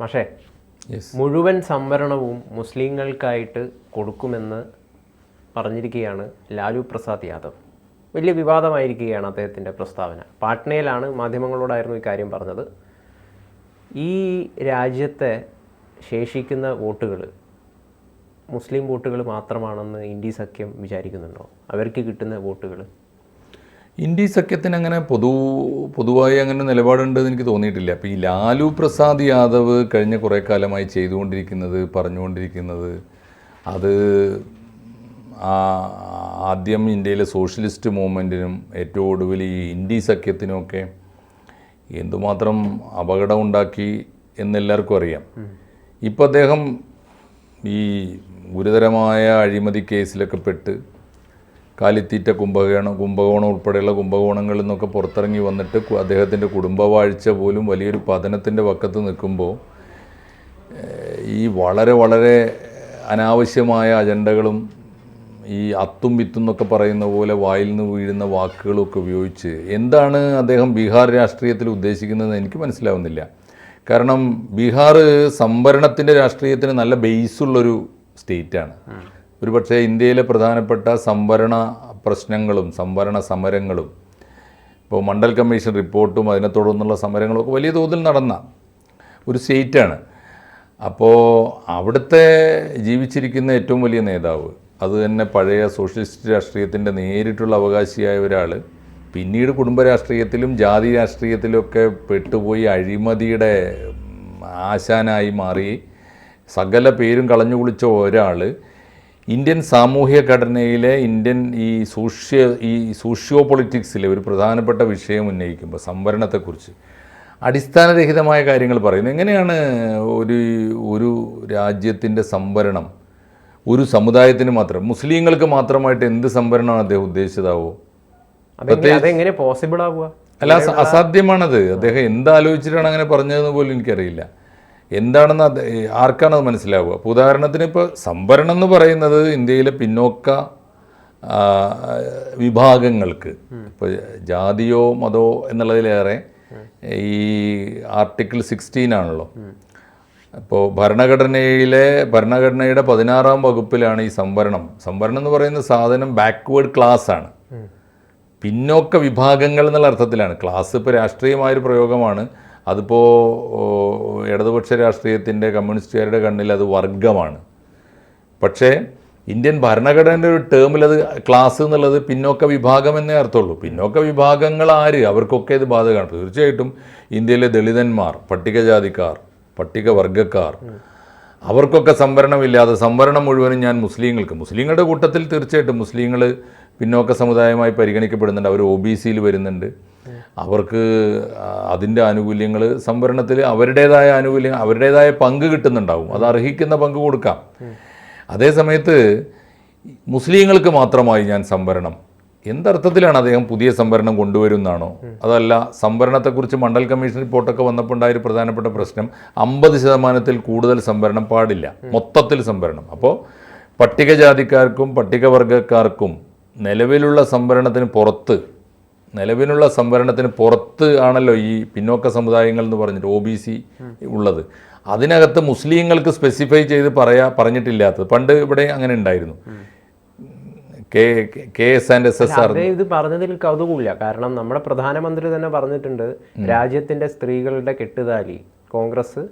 പക്ഷേ മുഴുവൻ സംവരണവും മുസ്ലിങ്ങൾക്കായിട്ട് കൊടുക്കുമെന്ന് പറഞ്ഞിരിക്കുകയാണ് ലാലു പ്രസാദ് യാദവ്. വലിയ വിവാദമായിരിക്കുകയാണ് അദ്ദേഹത്തിന്റെ പ്രസ്താവന. പാട്നയിലാണ് മാധ്യമങ്ങളോടായിരുന്നു ഇക്കാര്യം പറഞ്ഞത്. ഈ രാജ്യത്തെ ശേഷിക്കുന്ന വോട്ടുകൾ മുസ്ലിം വോട്ടുകൾ മാത്രമാണെന്ന് ഇന്ത്യ സഖ്യം വിചാരിക്കുന്നുണ്ടോ? അവർക്ക് കിട്ടുന്ന വോട്ടുകൾ ഇന്ത്യ സഖ്യത്തിന് അങ്ങനെ പൊതു പൊതുവായി അങ്ങനെ നിലപാടുണ്ടെന്ന് എനിക്ക് തോന്നിയിട്ടില്ല. അപ്പോൾ ഈ ലാലു പ്രസാദ് യാദവ് കഴിഞ്ഞ കുറേ കാലമായി ചെയ്തുകൊണ്ടിരിക്കുന്നത് പറഞ്ഞുകൊണ്ടിരിക്കുന്നത് അത് ആ- ആദ്യം ഇന്ത്യയിലെ സോഷ്യലിസ്റ്റ് മൂവ്മെന്റിനും ഏറ്റവും ഒടുവിൽ ഈ ഇന്ത്യ സഖ്യത്തിനുമൊക്കെ എന്തുമാത്രം അപകടം ഉണ്ടാക്കി എന്നെല്ലാവർക്കും അറിയാം. ഇപ്പോൾ അദ്ദേഹം ഈ ഗുരുതരമായ അഴിമതി കേസിലൊക്കെ പെട്ട് കാലിത്തീറ്റ കുംഭകോണം കുംഭകോണം ഉൾപ്പെടെയുള്ള കുംഭകോണങ്ങളിൽ നിന്നൊക്കെ പുറത്തിറങ്ങി വന്നിട്ട് അദ്ദേഹത്തിന്റെ കുടുംബവാഴ്ച പോലും വലിയൊരു പതനത്തിന്റെ വക്കത്ത് നിൽക്കുമ്പോൾ ഈ വളരെ വളരെ അനാവശ്യമായ അജണ്ടകളും ഈ അത്തും വിത്തും എന്നൊക്കെ പറയുന്ന പോലെ വായിൽ നിന്ന് വീഴുന്ന വാക്കുകളൊക്കെ ഉപയോഗിച്ച് എന്താണ് അദ്ദേഹം ബീഹാർ രാഷ്ട്രീയത്തിൽ ഉദ്ദേശിക്കുന്നതെന്ന് എനിക്ക് മനസ്സിലാവുന്നില്ല. കാരണം ബീഹാർ സംവരണത്തിന്റെ രാഷ്ട്രീയത്തിന് നല്ല ബേസുള്ളൊരു സ്റ്റേറ്റാണ് ഒരു പക്ഷേ ഇന്ത്യയിലെ പ്രധാനപ്പെട്ട സംവരണ പ്രശ്നങ്ങളും സംവരണ സമരങ്ങളും ഇപ്പോൾ മണ്ഡൽ കമ്മീഷൻ റിപ്പോർട്ടും അതിനെ തുടർന്നുള്ള സമരങ്ങളൊക്കെ വലിയ തോതിൽ നടന്ന ഒരു സ്റ്റേറ്റാണ്. അപ്പോൾ അവിടുത്തെ ജീവിച്ചിരിക്കുന്ന ഏറ്റവും വലിയ നേതാവ് അത് തന്നെ പഴയ സോഷ്യലിസ്റ്റ് രാഷ്ട്രീയത്തിന്റെ നേരിട്ടുള്ള അവകാശിയായ ഒരാൾ പിന്നീട് കുടുംബ രാഷ്ട്രീയത്തിലും ജാതി രാഷ്ട്രീയത്തിലുമൊക്കെ പെട്ടുപോയി അഴിമതിയുടെ ആശാനായി മാറി സകല പേരും കളഞ്ഞു കുളിച്ച ഒരാൾ ഇന്ത്യൻ സാമൂഹ്യ ഘടനയിലെ ഇന്ത്യൻ ഈ സോഷ്യ ഈ സോഷ്യോ പൊളിറ്റിക്സിലെ ഒരു പ്രധാനപ്പെട്ട വിഷയം ഉന്നയിക്കുമ്പോൾ സംവരണത്തെക്കുറിച്ച് അടിസ്ഥാനരഹിതമായ കാര്യങ്ങൾ പറയുന്നത് എങ്ങനെയാണ് ഒരു ഒരു രാജ്യത്തിന്റെ സംവരണം ഒരു സമുദായത്തിന് മാത്രം മുസ്ലിങ്ങൾക്ക് മാത്രമായിട്ട് എന്ത് സംവരണമാണ് അദ്ദേഹം ഉദ്ദേശിച്ചതാവോ? അതെങ്ങനെ അതെങ്ങനെ പോസിബിൾ ആവുക? അല്ല അസ- അസാധ്യമാണത്. അദ്ദേഹം എന്താലോചിച്ചിട്ടാണ് അങ്ങനെ പറഞ്ഞതെന്ന് പോലും എനിക്കറിയില്ല. എന്താണെന്ന് അത് ആർക്കാണത് മനസ്സിലാവുക? അപ്പോൾ ഉദാഹരണത്തിന് ഇപ്പോൾ സംവരണം എന്ന് പറയുന്നത് ഇന്ത്യയിലെ പിന്നോക്ക വിഭാഗങ്ങൾക്ക്. ഇപ്പോൾ ജാതിയോ മതോ എന്നുള്ളതിലേറെ ഈ ആർട്ടിക്കിൾ സിക്സ്റ്റീൻ ആണല്ലോ. അപ്പോൾ ഭരണഘടനയിലെ ഭരണഘടനയുടെ പതിനാറാം വകുപ്പിലാണ് ഈ സംവരണം. സംവരണം എന്ന് പറയുന്ന സാധനം ബാക്ക്വേഡ് ക്ലാസ് ആണ്. പിന്നോക്ക വിഭാഗങ്ങൾ എന്നുള്ള അർത്ഥത്തിലാണ്. ക്ലാസ് ഇപ്പോൾ രാഷ്ട്രീയമായൊരു പ്രയോഗമാണ്. അതിപ്പോൾ ഇടതുപക്ഷ രാഷ്ട്രീയത്തിന്റെ കമ്മ്യൂണിസ്റ്റുകാരുടെ കണ്ണിൽ അത് വർഗമാണ് പക്ഷേ ഇന്ത്യൻ ഭരണഘടനയുടെ ഒരു ടേമിൽ അത് ക്ലാസ് എന്നുള്ളത് പിന്നോക്ക വിഭാഗം എന്നേ അർത്ഥമുള്ളൂ. പിന്നോക്ക വിഭാഗങ്ങൾ ആര്? അവർക്കൊക്കെ ഇത് ബാധകമാണ്. തീർച്ചയായിട്ടും ഇന്ത്യയിലെ ദളിതന്മാർ പട്ടികജാതിക്കാർ പട്ടികവർഗക്കാർ അവർക്കൊക്കെ സംവരണമില്ലാതെ സംവരണം മുഴുവനും ഞാൻ മുസ്ലിങ്ങൾക്ക് മുസ്ലിങ്ങളുടെ കൂട്ടത്തിൽ തീർച്ചയായിട്ടും മുസ്ലിങ്ങൾ പിന്നോക്ക സമുദായമായി പരിഗണിക്കപ്പെടുന്നുണ്ട്. അവർ ഒ ബി സിയിൽ വരുന്നുണ്ട്. അവർക്ക് അതിന്റെ ആനുകൂല്യങ്ങൾ സംവരണത്തിൽ അവരുടേതായ ആനുകൂല്യം അവരുടേതായ പങ്ക് കിട്ടുന്നുണ്ടാവും. അത് അർഹിക്കുന്ന പങ്ക് കൊടുക്കാം. അതേ സമയത്ത് മുസ്ലിങ്ങൾക്ക് മാത്രമായി ഞാൻ സംവരണം. എന്തർത്ഥത്തിലാണ് അദ്ദേഹം പുതിയ സംവരണം കൊണ്ടുവരുന്നതാണോ അതല്ല സംവരണത്തെക്കുറിച്ച് മണ്ഡൽ കമ്മീഷൻ റിപ്പോർട്ടൊക്കെ വന്നപ്പോൾ ഉണ്ടായ ഒരു പ്രധാനപ്പെട്ട പ്രശ്നം അമ്പത് ശതമാനത്തിൽ കൂടുതൽ സംവരണം പാടില്ല. മൊത്തത്തിൽ സംവരണം. അപ്പോൾ പട്ടികജാതിക്കാർക്കും പട്ടികവർഗക്കാർക്കും നിലവിലുള്ള സംവരണത്തിന് പുറത്ത് നിലവിലുള്ള സംവരണത്തിന് പുറത്ത് ആണല്ലോ ഈ പിന്നോക്ക സമുദായങ്ങൾ എന്ന് പറഞ്ഞിട്ട് ഒ ബി സി ഉള്ളത്. അതിനകത്ത് മുസ്ലിങ്ങൾക്ക് സ്പെസിഫൈ ചെയ്ത് പറയാ പറഞ്ഞിട്ടില്ലാത്തത്. പണ്ട് ഇവിടെ അങ്ങനെ ഉണ്ടായിരുന്നു. K K S and S S R ഇത് പറഞ്ഞതിൽ കൗതുകമില്ല. കാരണം നമ്മുടെ പ്രധാനമന്ത്രി തന്നെ പറഞ്ഞിട്ടുണ്ട് രാജ്യത്തിന്റെ സ്ത്രീകളുടെ കെട്ടുതാലി കോൺഗ്രസ്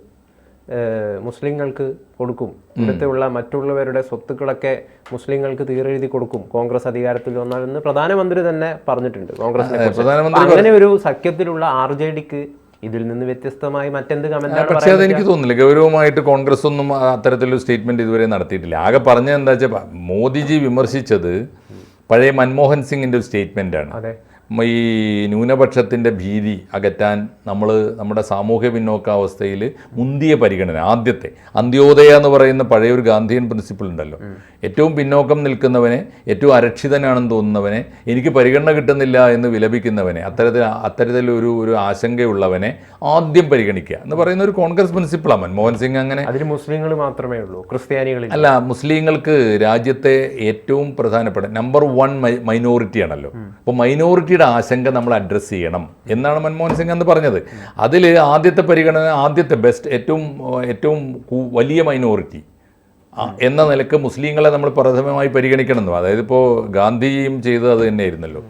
മുസ്ലിങ്ങൾക്ക് കൊടുക്കും. ഇവിടുത്തെ ഉള്ള മറ്റുള്ളവരുടെ സ്വത്തുക്കളൊക്കെ മുസ്ലിങ്ങൾക്ക് തീരെഴുതി കൊടുക്കും. കോൺഗ്രസ് അധികാരത്തിൽ വന്നാലെന്ന് പ്രധാനമന്ത്രി തന്നെ പറഞ്ഞിട്ടുണ്ട്. കോൺഗ്രസ് അങ്ങനെ ഒരു സഖ്യത്തിലുള്ള ആർ ജെ ഡിക്ക് ഇതിൽ നിന്ന് വ്യത്യസ്തമായി മറ്റെന്ത് കമന്റ് പക്ഷേ അതെനിക്ക് തോന്നുന്നില്ല. ഗൗരവമായിട്ട് കോൺഗ്രസ് ഒന്നും അത്തരത്തിലൊരു സ്റ്റേറ്റ്മെന്റ് ഇതുവരെ നടത്തിയിട്ടില്ല. ആകെ പറഞ്ഞത് എന്താ വെച്ചാൽ മോദിജി വിമർശിച്ചത് പഴയ മൻമോഹൻ സിംഗിന്റെ ഒരു സ്റ്റേറ്റ്മെന്റ് ആണ് അതെ. ഈ ന്യൂനപക്ഷത്തിന്റെ ഭീതി അകറ്റാൻ നമ്മൾ നമ്മുടെ സാമൂഹ്യ പിന്നോക്കാവസ്ഥയിൽ മുന്തിയ പരിഗണന ആദ്യത്തെ. അന്ത്യോദയ എന്ന് പറയുന്ന പഴയൊരു ഗാന്ധിയൻ പ്രിൻസിപ്പിൾ ഉണ്ടല്ലോ. ഏറ്റവും പിന്നോക്കം നിൽക്കുന്നവനെ ഏറ്റവും അരക്ഷിതനാണെന്ന് തോന്നുന്നവനെ എനിക്ക് പരിഗണന കിട്ടുന്നില്ല എന്ന് വിലപിക്കുന്നവനെ അത്തരത്തിൽ അത്തരത്തിലൊരു ഒരു ആശങ്കയുള്ളവനെ ആദ്യം പരിഗണിക്കുക എന്ന് പറയുന്ന ഒരു കോൺഗ്രസ് പ്രിൻസിപ്പിളാണ് മൻമോഹൻ സിംഗ് അങ്ങനെ അതിന് മുസ്ലിങ്ങൾ മാത്രമേ ഉള്ളൂ ക്രിസ്ത്യാനികൾ അല്ല മുസ്ലിങ്ങൾക്ക് രാജ്യത്തെ ഏറ്റവും പ്രധാനപ്പെട്ട നമ്പർ വൺ മൈനോറിറ്റി ആണല്ലോ. അപ്പോൾ മൈനോറിറ്റിയുടെ അവരുടെ ആശങ്ക നമ്മൾ അഡ്രസ്സ് ചെയ്യണം. എന്നാണ് മൻമോഹൻ സിംഗ് അന്ന് പറഞ്ഞത്. അതിൽ ആദ്യത്തെ പരിഗണന ആദ്യത്തെ ബെസ്റ്റ് ഏറ്റവും ഏറ്റവും വലിയ മൈനോറിറ്റി എന്ന നിലയ്ക്ക് മുസ്ലിങ്ങളെ നമ്മൾ പ്രഥമമായി പരിഗണിക്കണം അതായത് ഇപ്പോൾ ഗാന്ധിജിയും ചെയ്തത് അത് തന്നെയായിരുന്നല്ലോ.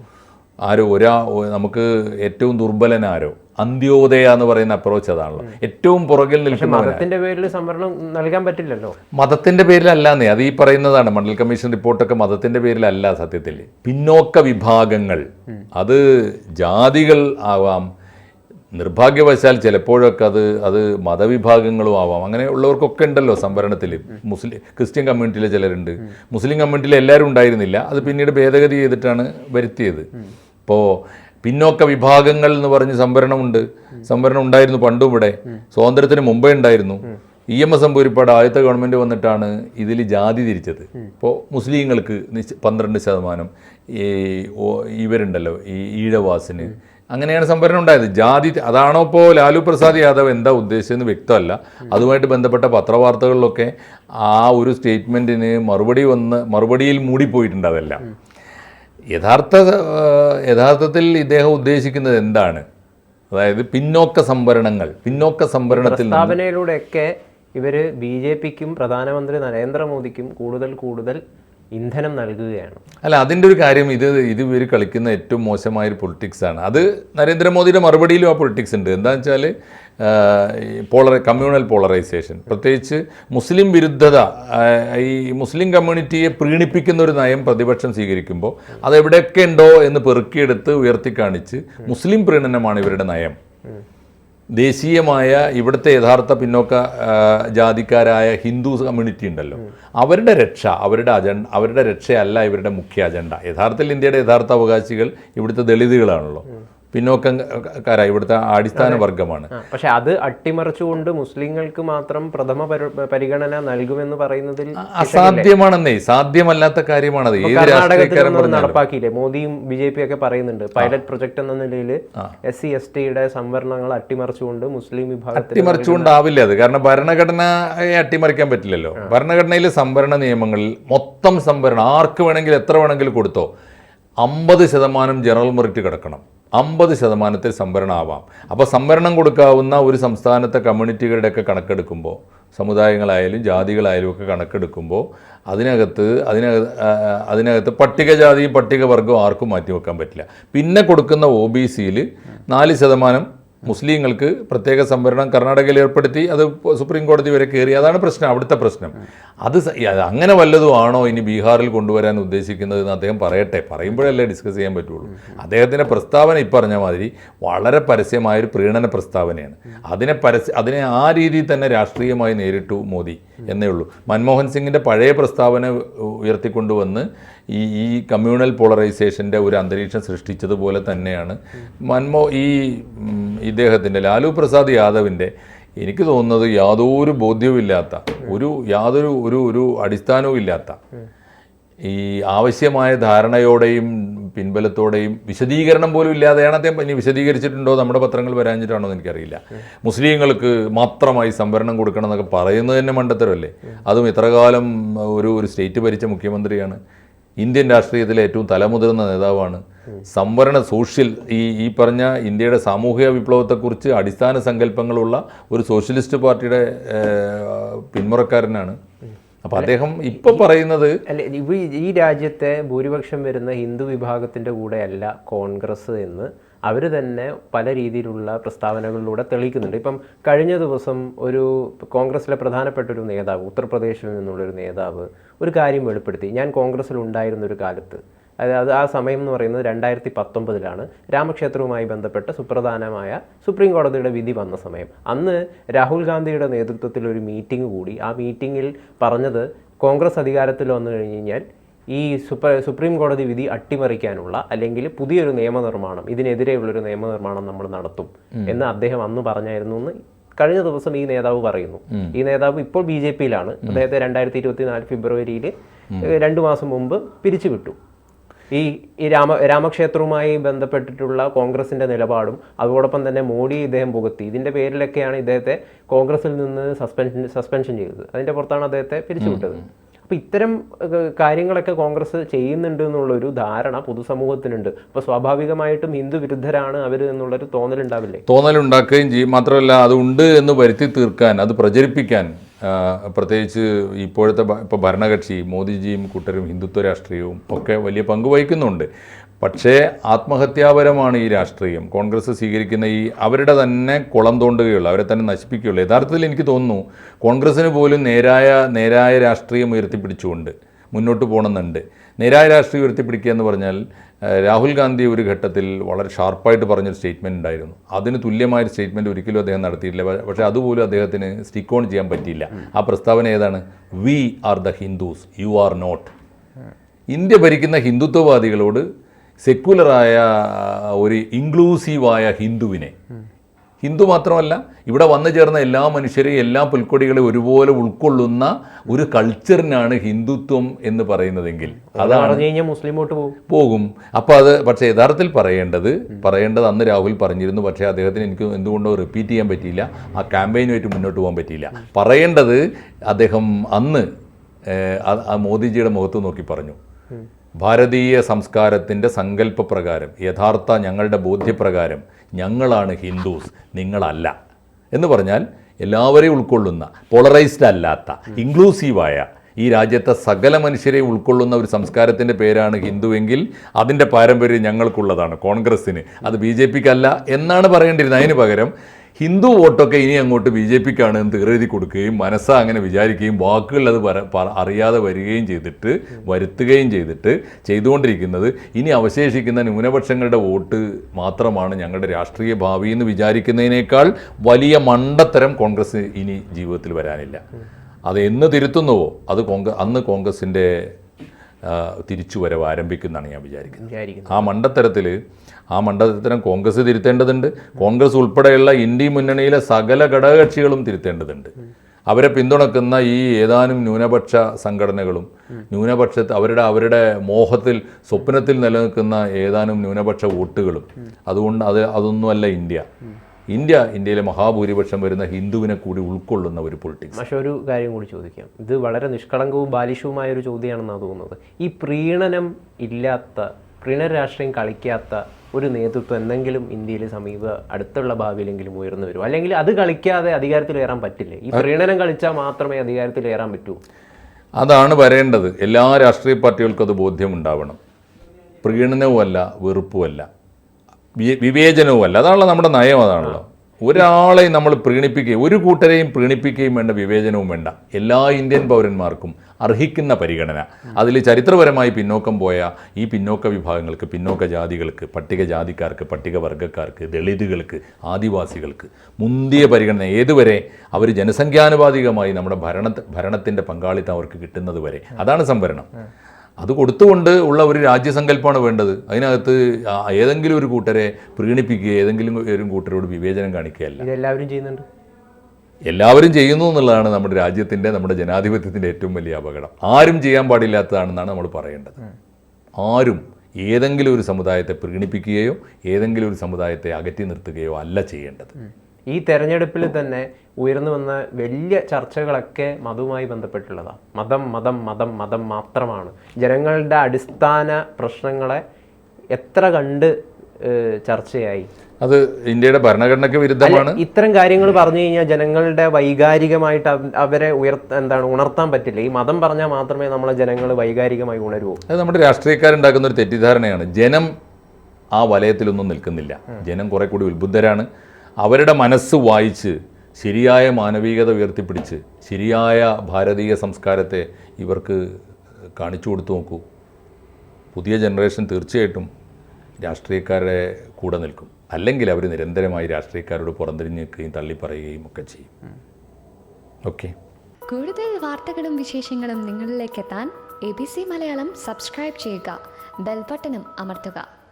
ആരോ ഒരാ നമുക്ക് ഏറ്റവും ദുർബലനാരോ അന്ത്യോദയ എന്ന് പറയുന്ന അപ്രോച്ച് അതാണല്ലോ. ഏറ്റവും പുറകിൽ നിൽക്കുന്ന മതത്തിന്റെ പേരിൽ സംവരണം നൽകാൻ പറ്റില്ലല്ലോ. മതത്തിന്റെ പേരിലല്ലാന്നേ അത് ഈ പറയുന്നതാണ്. മണ്ഡൽ കമ്മീഷൻ റിപ്പോർട്ടൊക്കെ മതത്തിന്റെ പേരിലല്ല സത്യത്തിൽ. പിന്നോക്ക വിഭാഗങ്ങൾ. അത് ജാതികൾ ആവാം. നിർഭാഗ്യവശാൽ ചിലപ്പോഴൊക്കെ അത് അത് മതവിഭാഗങ്ങളും ആവാം. അങ്ങനെയുള്ളവർക്കൊക്കെ ഉണ്ടല്ലോ സംവരണത്തിൽ. മുസ്ലിം ക്രിസ്ത്യൻ കമ്മ്യൂണിറ്റിയിലെ ചിലരുണ്ട്. മുസ്ലിം കമ്മ്യൂണിറ്റിയിലെ എല്ലാവരും ഉണ്ടായിരുന്നില്ല. അത് പിന്നീട് ഭേദഗതി ചെയ്തിട്ടാണ് വരുത്തിയത്. ഇപ്പോൾ പിന്നോക്ക വിഭാഗങ്ങൾ എന്ന് പറഞ്ഞ് സംവരണമുണ്ട്. സംവരണം ഉണ്ടായിരുന്നു പണ്ടും ഇവിടെ. സ്വാതന്ത്ര്യത്തിന് മുമ്പേ ഉണ്ടായിരുന്നു. ഇ എം എസ് എമ്പൂരിപ്പാട് ആദ്യത്തെ ഗവൺമെന്റ് വന്നിട്ടാണ് ഇതിൽ ജാതി തിരിച്ചത്. ഇപ്പോൾ മുസ്ലിങ്ങൾക്ക് പന്ത്രണ്ട് ശതമാനം ഈ ഇവരുണ്ടല്ലോ ഈ ഈഴവാസിന്. അങ്ങനെയാണ് സംവരണം ഉണ്ടായത്. ജാതി അതാണോ ഇപ്പോൾ ലാലു പ്രസാദ് യാദവ് എന്താ ഉദ്ദേശിച്ചതെന്ന് വ്യക്തമല്ല. അതുമായിട്ട് ബന്ധപ്പെട്ട പത്രവാർത്തകളിലൊക്കെ ആ ഒരു സ്റ്റേറ്റ്മെന്റിന് മറുപടി വന്ന് മറുപടിയിൽ മൂടിപ്പോയിട്ടുണ്ട് അതെല്ലാം. യഥാർത്ഥ യഥാർത്ഥത്തിൽ ഇദ്ദേഹം ഉദ്ദേശിക്കുന്നത് എന്താണ്? അതായത് പിന്നോക്ക സംവരണങ്ങൾ പിന്നോക്ക സംവരണത്തിൽ സ്ഥാപനയിലൂടെയൊക്കെ ഇവർ ബി ജെ പിക്കും പ്രധാനമന്ത്രി നരേന്ദ്രമോദിക്കും കൂടുതൽ കൂടുതൽ ഇന്ധനം നൽകുകയാണ്. അല്ല അതിന്റെ ഒരു കാര്യം ഇത് ഇത് ഇവർ കളിക്കുന്ന ഏറ്റവും മോശമായ ഒരു പൊളിറ്റിക്സാണ് അത് നരേന്ദ്രമോദിയുടെ മറുപടിയിലും ആ പൊളിറ്റിക്സ് ഉണ്ട്. എന്താ വെച്ചാൽ പോളറ കമ്മ്യൂണൽ പോളറൈസേഷൻ പ്രത്യേകിച്ച് മുസ്ലിം വിരുദ്ധത ഈ മുസ്ലിം കമ്മ്യൂണിറ്റിയെ പ്രീണിപ്പിക്കുന്ന ഒരു നയം പ്രതിപക്ഷം സ്വീകരിക്കുമ്പോൾ അത് എവിടെയൊക്കെ ഉണ്ടോ എന്ന് പെറുക്കിയെടുത്ത് ഉയർത്തി കാണിച്ച് മുസ്ലിം പ്രീണനമാണ് ഇവരുടെ നയം. ദേശീയമായ ഇവിടുത്തെ യഥാർത്ഥ പിന്നോക്ക ജാതിക്കാരായ ഹിന്ദു കമ്മ്യൂണിറ്റി ഉണ്ടല്ലോ. അവരുടെ രക്ഷ അവരുടെ അജണ്ട അവരുടെ രക്ഷയല്ല ഇവരുടെ മുഖ്യ അജണ്ട. യഥാർത്ഥത്തിൽ ഇന്ത്യയുടെ യഥാർത്ഥ അവകാശികൾ ഇവിടുത്തെ ദളിതുകളാണല്ലോ. പിന്നോക്കക്കാരായ ഇവിടുത്തെ അടിസ്ഥാന വർഗമാണ് പക്ഷെ അത് അട്ടിമറിച്ചുകൊണ്ട് മുസ്ലിങ്ങൾക്ക് മാത്രം പ്രഥമ പരിഗണന നൽകുമെന്ന് പറയുന്നതിൽ അസാധ്യമാണെന്നേ സാധ്യമല്ലാത്ത കാര്യമാണത്. നടപ്പാക്കിയില്ലേ മോദിയും ബി ജെ പി ഒക്കെ പറയുന്നുണ്ട്. പൈലറ്റ് പ്രൊജക്ട് എന്ന നിലയിൽ എസ് സി എസ് ടിയുടെ സംവരണങ്ങൾ അട്ടിമറിച്ചുകൊണ്ട് മുസ്ലിം വിഭാഗം അട്ടിമറിച്ചുകൊണ്ടാവില്ല അത്. കാരണം ഭരണഘടനയെ അട്ടിമറിക്കാൻ പറ്റില്ലല്ലോ. ഭരണഘടനയിലെ സംവരണ നിയമങ്ങളിൽ മൊത്തം സംവരണം ആർക്ക് വേണമെങ്കിലും എത്ര വേണമെങ്കിലും കൊടുത്തോ അമ്പത് ശതമാനം ജനറൽ മെറിറ്റ് കിടക്കണം. അമ്പത് ശതമാനത്തിൽ സംവരണം ആവാം അപ്പോൾ സംവരണം കൊടുക്കാവുന്ന ഒരു സംസ്ഥാനത്തെ കമ്മ്യൂണിറ്റികളുടെയൊക്കെ കണക്കെടുക്കുമ്പോൾ സമുദായങ്ങളായാലും ജാതികളായാലും ഒക്കെ കണക്കെടുക്കുമ്പോൾ അതിനകത്ത് അതിനകത്ത് അതിനകത്ത് പട്ടികജാതിയും പട്ടികവർഗവും ആർക്കും മാറ്റിവെക്കാൻ പറ്റില്ല. പിന്നെ കൊടുക്കുന്ന ഒ ബി സിയിൽ നാല് ശതമാനം മുസ്ലിങ്ങൾക്ക് പ്രത്യേക സംവരണം കർണാടകയിൽ ഏർപ്പെടുത്തി അത് സുപ്രീം കോടതി വരെ കയറി. അതാണ് പ്രശ്നം അവിടുത്തെ പ്രശ്നം. അത് അങ്ങനെ വല്ലതും ആണോ ഇനി ബീഹാറിൽ കൊണ്ടുവരാൻ ഉദ്ദേശിക്കുന്നത് എന്ന് അദ്ദേഹം പറയട്ടെ. പറയുമ്പോഴല്ലേ ഡിസ്കസ് ചെയ്യാൻ പറ്റുള്ളൂ. അദ്ദേഹത്തിന്റെ പ്രസ്താവന ഈ പറഞ്ഞ മാതിരി വളരെ പരസ്യമായൊരു പ്രീണന പ്രസ്താവനയാണ്. അതിനെ പരസ്യ അതിനെ ആ രീതിയിൽ തന്നെ രാഷ്ട്രീയമായി നേരിട്ടു മോദി എന്നേ ഉള്ളൂ. മൻമോഹൻ സിംഗിന്റെ പഴയ പ്രസ്താവന ഉയർത്തിക്കൊണ്ടുവന്ന് ഈ ഈ കമ്മ്യൂണൽ പോളറൈസേഷന്റെ ഒരു അന്തരീക്ഷം സൃഷ്ടിച്ചതുപോലെ തന്നെയാണ്. മൻമോ ഈ ഇദ്ദേഹത്തിന്റെ ലാലു പ്രസാദ് യാദവിന്റെ എനിക്ക് തോന്നുന്നത് യാതൊരു ബോധ്യവുമില്ലാത്ത ഒരു യാതൊരു ഒരു ഒരു അടിസ്ഥാനവും ഇല്ലാത്ത ഈ ആവശ്യമായ ധാരണയോടെയും പിൻബലത്തോടെയും വിശദീകരണം പോലും ഇല്ലാതെയാണ് അദ്ദേഹം ഇനി വിശദീകരിച്ചിട്ടുണ്ടോ നമ്മുടെ പത്രങ്ങൾ വരാഞ്ഞിട്ടാണോ എന്ന് എനിക്കറിയില്ല. മുസ്ലിങ്ങൾക്ക് മാത്രമായി സംവരണം കൊടുക്കണം എന്നൊക്കെ പറയുന്നത് തന്നെ മണ്ടത്തരമല്ലേ? അതും ഇത്രകാലം ഒരു ഒരു സ്റ്റേറ്റ് ഭരിച്ച മുഖ്യമന്ത്രിയാണ്. ഇന്ത്യൻ രാഷ്ട്രീയത്തിലെ ഏറ്റവും തലമുതിർന്ന നേതാവാണ്. സംവരണ സോഷ്യൽ ഈ ഈ പറഞ്ഞ ഇന്ത്യയുടെ സാമൂഹിക വിപ്ലവത്തെക്കുറിച്ച് അടിസ്ഥാന സങ്കല്പങ്ങളുള്ള ഒരു സോഷ്യലിസ്റ്റ് പാർട്ടിയുടെ പിന്മുറക്കാരനാണ്. അപ്പോൾ അദ്ദേഹം ഇപ്പോൾ പറയുന്നത് അല്ല ഇവ ഈ രാജ്യത്തെ ഭൂരിപക്ഷം വരുന്ന ഹിന്ദു വിഭാഗത്തിന്റെ കൂടെയല്ല കോൺഗ്രസ് എന്ന് അവർ തന്നെ പല രീതിയിലുള്ള പ്രസ്താവനകളിലൂടെ തെളിയിക്കുന്നുണ്ട്. ഇപ്പം കഴിഞ്ഞ ദിവസം ഒരു കോൺഗ്രസിലെ പ്രധാനപ്പെട്ട ഒരു നേതാവ് ഉത്തർപ്രദേശിൽ നിന്നുള്ള ഒരു നേതാവ് ഒരു കാര്യം വെളിപ്പെടുത്തി. ഞാൻ കോൺഗ്രസ്സിൽ ഉണ്ടായിരുന്ന ഒരു കാലത്ത് അതായത് ആ സമയം എന്ന് പറയുന്നത് രണ്ടായിരത്തി പത്തൊമ്പതിലാണ് രാമക്ഷേത്രവുമായി ബന്ധപ്പെട്ട സുപ്രധാനമായ സുപ്രീം കോടതിയുടെ വിധി വന്ന സമയം. അന്ന് രാഹുൽ ഗാന്ധിയുടെ നേതൃത്വത്തിൽ ഒരു മീറ്റിംഗ് കൂടി. ആ മീറ്റിങ്ങിൽ പറഞ്ഞത് കോൺഗ്രസ് അധികാരത്തിൽ വന്നു കഴിഞ്ഞ് കഴിഞ്ഞാൽ ഈ സുപ്ര സുപ്രീം കോടതി വിധി അട്ടിമറിക്കാനുള്ള അല്ലെങ്കിൽ പുതിയൊരു നിയമനിർമ്മാണം ഇതിനെതിരെയുള്ളൊരു നിയമനിർമ്മാണം നമ്മൾ നടത്തും എന്ന് അദ്ദേഹം അന്ന് പറഞ്ഞായിരുന്നു എന്ന് കഴിഞ്ഞ ദിവസം ഈ നേതാവ് പറയുന്നു. ഈ നേതാവ് ഇപ്പോൾ ബി ജെ പിയിലാണ്. അദ്ദേഹത്തെ രണ്ടായിരത്തി ഇരുപത്തിനാല് ഫെബ്രുവരിയിൽ രണ്ടു മാസം മുമ്പ് പിരിച്ചുവിട്ടു. ഈ ഈ രാമ രാമക്ഷേത്രവുമായി ബന്ധപ്പെട്ടിട്ടുള്ള കോൺഗ്രസിന്റെ നിലപാടും അതോടൊപ്പം തന്നെ മോഡി ഇദ്ദേഹം പുകത്തി. ഇതിന്റെ പേരിലൊക്കെയാണ് ഇദ്ദേഹത്തെ കോൺഗ്രസിൽ നിന്ന് സസ്പെൻഷൻ സസ്പെൻഷൻ ചെയ്തത്. അതിന്റെ പുറത്താണ് അദ്ദേഹത്തെ പിരിച്ചുവിട്ടത്. അപ്പോൾ ഇത്തരം കാര്യങ്ങളൊക്കെ കോൺഗ്രസ് ചെയ്യുന്നുണ്ട് എന്നുള്ളൊരു ധാരണ പൊതുസമൂഹത്തിനുണ്ട്. അപ്പോൾ സ്വാഭാവികമായിട്ടും ഹിന്ദു വിരുദ്ധരാണ് അവർ എന്നുള്ളൊരു തോന്നലുണ്ടാവില്ലേ? തോന്നലുണ്ടാക്കുകയും ചെയ്യും. മാത്രമല്ല അത് ഉണ്ട് എന്ന് വരുത്തി തീർക്കാൻ അത് പ്രചരിപ്പിക്കാൻ പ്രത്യേകിച്ച് ഇപ്പോഴത്തെ ഇപ്പോൾ ഭരണകക്ഷി മോദിജിയും കൂട്ടരും ഹിന്ദുത്വ രാഷ്ട്രീയവും ഒക്കെ വലിയ പങ്ക് വഹിക്കുന്നുണ്ട്. പക്ഷേ ആത്മഹത്യാപരമാണ് ഈ രാഷ്ട്രീയം. കോൺഗ്രസ് സ്വീകരിക്കുന്ന ഈ അവരുടെ തന്നെ കുളം തോണ്ടുകയുള്ളൂ അവരെ തന്നെ നശിപ്പിക്കുകയുള്ളൂ. യഥാർത്ഥത്തിൽ എനിക്ക് തോന്നുന്നു കോൺഗ്രസ്സിന് പോലും നേരായ നേരായ രാഷ്ട്രീയം ഉയർത്തിപ്പിടിച്ചുകൊണ്ട് മുന്നോട്ട് പോകണമെന്നുണ്ട്. നേരായ രാഷ്ട്രീയം ഉയർത്തിപ്പിടിക്കുക എന്ന് പറഞ്ഞാൽ രാഹുൽ ഗാന്ധി ഒരു ഘട്ടത്തിൽ വളരെ ഷാർപ്പായിട്ട് പറഞ്ഞൊരു സ്റ്റേറ്റ്മെന്റ് ഉണ്ടായിരുന്നു. അതിന് തുല്യമായൊരു സ്റ്റേറ്റ്മെന്റ് ഒരിക്കലും അദ്ദേഹം നടത്തിയിട്ടില്ല. പക്ഷേ അതുപോലും അദ്ദേഹത്തിന് സ്റ്റിക്ക് ഓൺ ചെയ്യാൻ പറ്റിയില്ല. ആ പ്രസ്താവന ഏതാണ്? We are the Hindus you are not India ഭരിക്കുന്ന ഹിന്ദുത്വവാദികളോട് സെക്യുലറായ ഒരു ഇൻക്ലൂസീവായ ഹിന്ദുവിനെ ഹിന്ദു മാത്രമല്ല ഇവിടെ വന്നു ചേർന്ന എല്ലാ മനുഷ്യരെയും എല്ലാ പുൽക്കൊടികളെയും ഒരുപോലെ ഉൾക്കൊള്ളുന്ന ഒരു കൾച്ചറിനാണ് ഹിന്ദുത്വം എന്ന് പറയുന്നതെങ്കിൽ അതാണ് മുസ്ലിമോട്ട് പോകും. പോകും. അപ്പോൾ അത് പക്ഷേ യഥാർത്ഥത്തിൽ പറയേണ്ടത് പറയേണ്ടത് അന്ന് രാഹുൽ പറഞ്ഞിരുന്നു പക്ഷേ അദ്ദേഹത്തിന് എനിക്ക് എന്തുകൊണ്ടോ റിപ്പീറ്റ് ചെയ്യാൻ പറ്റിയില്ല ആ ക്യാമ്പയിനുമായിട്ട് മുന്നോട്ട് പോകാൻ പറ്റിയില്ല. പറയേണ്ടത് അദ്ദേഹം അന്ന് മോദിജിയുടെ മുഖത്ത് നോക്കി പറഞ്ഞു. ഭാരതീയ സംസ്കാരത്തിന്റെ സങ്കല്പപ്രകാരം യഥാർത്ഥ ഞങ്ങളുടെ ബോധ്യപ്രകാരം ഞങ്ങളാണ് ഹിന്ദുസ് നിങ്ങളല്ല. എന്ന് പറഞ്ഞാൽ എല്ലാവരെയും ഉൾക്കൊള്ളുന്ന പോളറൈസ്ഡ് അല്ലാത്ത ഇൻക്ലൂസീവായ ഈ രാജ്യത്തെ സകല മനുഷ്യരെ ഉൾക്കൊള്ളുന്ന ഒരു സംസ്കാരത്തിന്റെ പേരാണ് ഹിന്ദുവെങ്കിൽ അതിന്റെ പാരമ്പര്യം ഞങ്ങൾക്കുള്ളതാണ് കോൺഗ്രസ്സിന്. അത് ബി ജെ പിക്കല്ല എന്നാണ് പറയേണ്ടിയിരുന്നത് അതിന് പകരം ഹിന്ദു വോട്ടൊക്കെ ഇനി അങ്ങോട്ട് ബി ജെ പിക്കാണ് തീറെഴുതി കൊടുക്കുകയും മനസ്സ് അങ്ങനെ വിചാരിക്കുകയും വാക്കുകളിൽ അത് അറിയാതെ വരികയും ചെയ്തിട്ട് വരുത്തുകയും ചെയ്തിട്ട് ചെയ്തുകൊണ്ടിരിക്കുന്നത്. ഇനി അവശേഷിക്കുന്ന ന്യൂനപക്ഷങ്ങളുടെ വോട്ട് മാത്രമാണ് ഞങ്ങളുടെ രാഷ്ട്രീയ ഭാവി എന്ന് വിചാരിക്കുന്നതിനേക്കാൾ വലിയ മണ്ടത്തരം കോൺഗ്രസ് ഇനി ജീവിതത്തിൽ വരാനില്ല. അത് എന്ന് തിരുത്തുന്നുവോ? അത് കോൺഗ്രസ് അന്ന് കോൺഗ്രസിന്റെ തിരിച്ചുവരവ് ആരംഭിക്കുന്നതാണ് ഞാൻ വിചാരിക്കുന്നത്. വിചാരിക്കുന്നു. ആ മണ്ടത്തരത്തിൽ ആ മണ്ടത്തരം കോൺഗ്രസ് തിരുത്തേണ്ടതുണ്ട്. കോൺഗ്രസ് ഉൾപ്പെടെയുള്ള ഇന്ത്യ മുന്നണിയിലെ സകല ഘടകകക്ഷികളും തിരുത്തേണ്ടതുണ്ട്. അവരെ പിന്തുണക്കുന്ന ഈ ഏതാനും ന്യൂനപക്ഷ സംഘടനകളും ന്യൂനപക്ഷ അവരുടെ അവരുടെ മോഹത്തിൽ സ്വപ്നത്തിൽ നിലനിൽക്കുന്ന ഏതാനും ന്യൂനപക്ഷ വോട്ടുകളും അതുകൊണ്ട് അത് അതൊന്നുമല്ല ഇന്ത്യ. ഇന്ത്യ ഇന്ത്യയിലെ മഹാഭൂരിപക്ഷം വരുന്ന ഹിന്ദുവിനെ കൂടി ഉൾക്കൊള്ളുന്ന ഒരു പൊളിറ്റിക്സ് പക്ഷേ ഒരു കാര്യം കൂടി ചോദിക്കാം. ഇത് വളരെ നിഷ്കളങ്കവും ബാലിഷവുമായ ഒരു ചോദ്യമാണെന്നാണ് തോന്നുന്നത്. ഈ പ്രീണനം ഇല്ലാത്ത പ്രീണന രാഷ്ട്രീയം കളിക്കാത്ത ഒരു നേതൃത്വം എന്തെങ്കിലും ഇന്ത്യയിൽ സമീപ അടുത്തുള്ള ഭാവിയിലെങ്കിലും ഉയർന്നു വരും അല്ലെങ്കിൽ അത് കളിക്കാതെ അധികാരത്തിൽ ഏറാൻ പറ്റില്ലേ? ഈ പ്രീണനം കളിച്ചാൽ മാത്രമേ അധികാരത്തിൽ ഏറാൻ പറ്റൂ. അതാണ് വരേണ്ടത്. എല്ലാ രാഷ്ട്രീയ പാർട്ടികൾക്കും അത് ബോധ്യമുണ്ടാവണം. പ്രീണനവുമല്ല വെറുപ്പുമല്ല. വിവേചനവുമല്ല. അതാണല്ലോ നമ്മുടെ നയം അതാണല്ലോ. ഒരാളെയും നമ്മൾ പ്രീണിപ്പിക്കുകയും ഒരു കൂട്ടരെയും പ്രീണിപ്പിക്കുകയും വേണ്ട വിവേചനവും വേണ്ട. എല്ലാ ഇന്ത്യൻ പൗരന്മാർക്കും അർഹിക്കുന്ന പരിഗണന. അതിൽ ചരിത്രപരമായി പിന്നോക്കം പോയ ഈ പിന്നോക്ക വിഭാഗങ്ങൾക്ക് പിന്നോക്ക ജാതികൾക്ക് പട്ടികജാതിക്കാർക്ക് പട്ടികവർഗക്കാർക്ക് ദളിതുകൾക്ക് ആദിവാസികൾക്ക് മുന്തിയ പരിഗണന. ഏതുവരെ അവർ ജനസംഖ്യാനുപാതികമായി നമ്മുടെ ഭരണ ഭരണത്തിന്റെ പങ്കാളിത്തം അവർക്ക് കിട്ടുന്നത് വരെ. അതാണ് സംവരണം. അത് കൊടുത്തുകൊണ്ട് ഉള്ള ഒരു രാജ്യസങ്കല്പമാണ് വേണ്ടത്. അതിനകത്ത് ഏതെങ്കിലും ഒരു കൂട്ടരെ പ്രീണിപ്പിക്കുക ഏതെങ്കിലും ഒരു കൂട്ടരോട് വിവേചനം കാണിക്കുകയല്ല. എല്ലാവരും ചെയ്യുന്നുണ്ട്? എല്ലാവരും ചെയ്യുന്നു എന്നുള്ളതാണ് നമ്മുടെ രാജ്യത്തിന്റെ നമ്മുടെ ജനാധിപത്യത്തിന്റെ ഏറ്റവും വലിയ അപകടം. ആരും ചെയ്യാൻ പാടില്ലാത്തതാണെന്നാണ് നമ്മൾ പറയേണ്ടത്. ആരും ഏതെങ്കിലും ഒരു സമുദായത്തെ പ്രീണിപ്പിക്കുകയോ ഏതെങ്കിലും ഒരു സമുദായത്തെ അകറ്റി നിർത്തുകയോ അല്ല ചെയ്യേണ്ടത്. ഈ തെരഞ്ഞെടുപ്പിൽ തന്നെ ഉയർന്നു വന്ന വലിയ ചർച്ചകളൊക്കെ മതവുമായി ബന്ധപ്പെട്ടുള്ളതാണ്. മതം മതം മതം മതം മാത്രമാണ്. ജനങ്ങളുടെ അടിസ്ഥാന പ്രശ്നങ്ങളെ എത്ര കണ്ട് ചർച്ചയായി? അത് ഇന്ത്യയുടെ ഭരണഘടനയ്ക്ക് വിരുദ്ധമാണ്. ഇത്തരം കാര്യങ്ങൾ പറഞ്ഞു കഴിഞ്ഞാൽ ജനങ്ങളുടെ വൈകാരികമായിട്ട് അവരെ ഉയർ എന്താണ് ഉണർത്താൻ പറ്റില്ല. ഈ മതം പറഞ്ഞാൽ മാത്രമേ നമ്മളെ ജനങ്ങൾ വൈകാരികമായി ഉണരൂ അത് നമ്മുടെ രാഷ്ട്രീയക്കാരുണ്ടാക്കുന്ന ഒരു തെറ്റിദ്ധാരണയാണ്. ജനം ആ വലയത്തിലൊന്നും നിൽക്കുന്നില്ല. ജനം കുറെ കൂടി ഉത്ബുദ്ധരാണ്. അവരുടെ മനസ്സ് വായിച്ച് ശരിയായ മാനവികത ഉയർത്തിപ്പിടിച്ച് ശരിയായ ഭാരതീയ സംസ്കാരത്തെ ഇവർക്ക് കാണിച്ചു കൊടുത്തു നോക്കൂ. പുതിയ ജനറേഷൻ തീർച്ചയായിട്ടും രാഷ്ട്രീയക്കാരുടെ കൂടെ നിൽക്കും. അല്ലെങ്കിൽ അവർ നിരന്തരമായി രാഷ്ട്രീയക്കാരോട് പുറംതിരിഞ്ഞ് നിൽക്കുകയും തള്ളിപ്പറയുകയും ഒക്കെ ചെയ്യും. ഓക്കെ. കൂടുതൽ വാർത്തകളും വിശേഷങ്ങളും നിങ്ങളിലേക്ക് എത്താൻ A B C Malayalam subscribe ചെയ്യുക. ബെൽബട്ടനും അമർത്തുക.